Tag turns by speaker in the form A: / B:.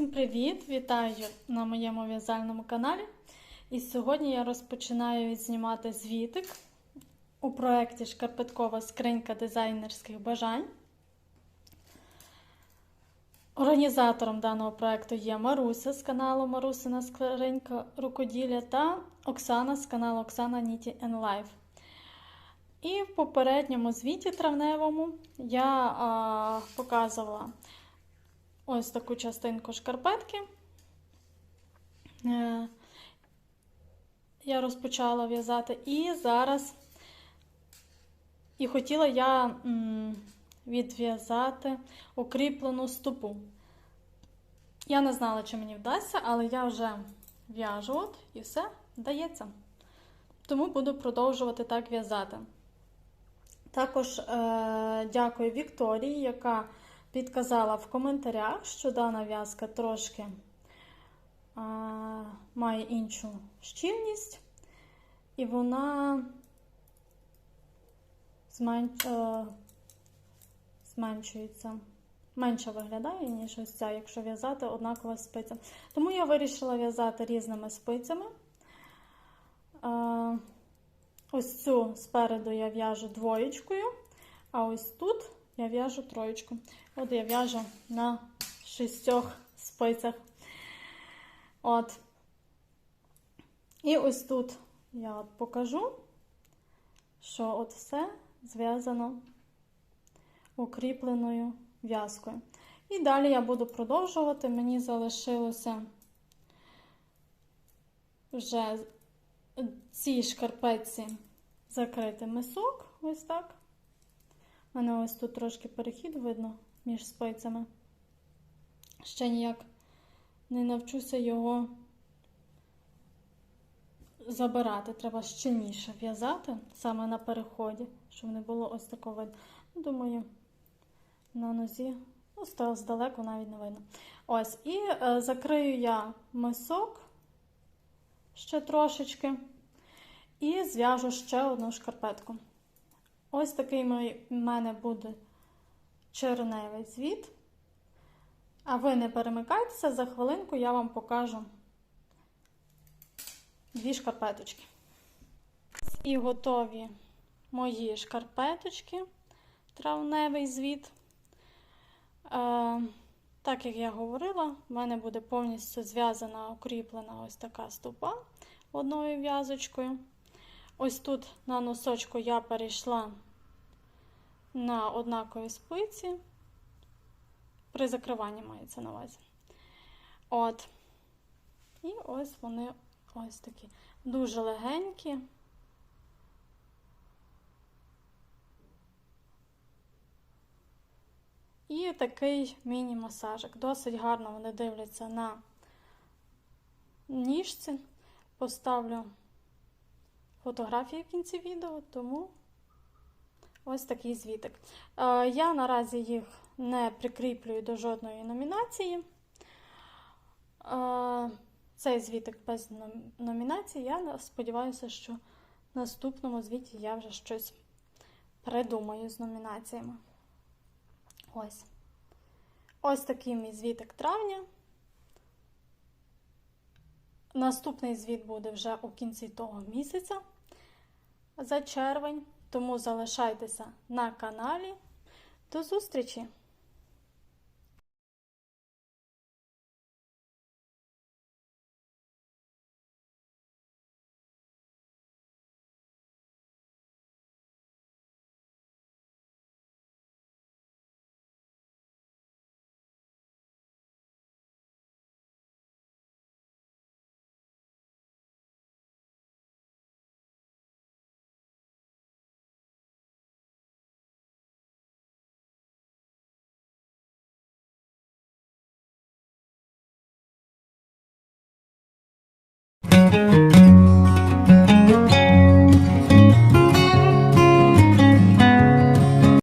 A: Всім привіт! Вітаю на моєму в'язальному каналі. І сьогодні я розпочинаю знімати звітик у проєкті Шкарпеткова скринька дизайнерських бажань. Організатором даного проєкту є Маруся з каналу Марусина Скринька Рукоділля та Оксана з каналу Оксана Ніті Life. І в попередньому звіті травневому я а, показувала ось таку частинку шкарпетки. Е, Я розпочала в'язати і зараз і хотіла я відв'язати укріплену стопу. Я не знала, чи мені вдасться, але я вже в'яжу от і все вдається. Тому буду продовжувати так в'язати. Також е, дякую Вікторії, яка підказала в коментарях, що дана в'язка трошки а, має іншу щільність, і вона змен, е, зменшується. Менше виглядає, ніж ось ця, якщо в'язати однакова спиця. Тому я вирішила в'язати різними спицями. Е, ось цю спереду я в'яжу двоєчкою, а ось тут я в'яжу троєчку. От я в'яжу на шістьох спицях. От. І ось тут я покажу, що от все зв'язано укріпленою в'язкою. І далі я буду продовжувати. Мені залишилося вже цій шкарпетці закрити мисок. Ось так. У мене ось тут трошки перехід видно між спицями. Ще ніяк не навчуся його забирати. Треба щільніше в'язати саме на переході, щоб не було ось такого видно. Думаю, на нозі, ну, здалеку навіть не видно. Ось, і е, закрию я мисок ще трошечки, і зв'яжу ще одну шкарпетку. Ось такий в мене буде черневий цвіт. А ви не перемикайтеся, за хвилинку я вам покажу дві шкарпеточки. І готові мої шкарпеточки, травневий звіт. Е, так як я говорила, в мене буде повністю зв'язана, укріплена ось така ступа одною в'язочкою. Ось тут на носочку я перейшла на однакові спиці. При закриванні мається на увазі. От. І ось вони ось такі. Дуже легенькі. І такий міні-масажик. Досить гарно вони дивляться на ніжці. Поставлю фотографії в кінці відео, тому ось такий звітик. Е, я наразі їх не прикріплюю до жодної номінації. Е, цей звітик без номінації. Я сподіваюся, що в наступному звіті я вже щось придумаю з номінаціями. Ось. Ось такий мій звітик травня. Наступний звіт буде вже у кінці того місяця за червень, тому залишайтеся на каналі. До зустрічі!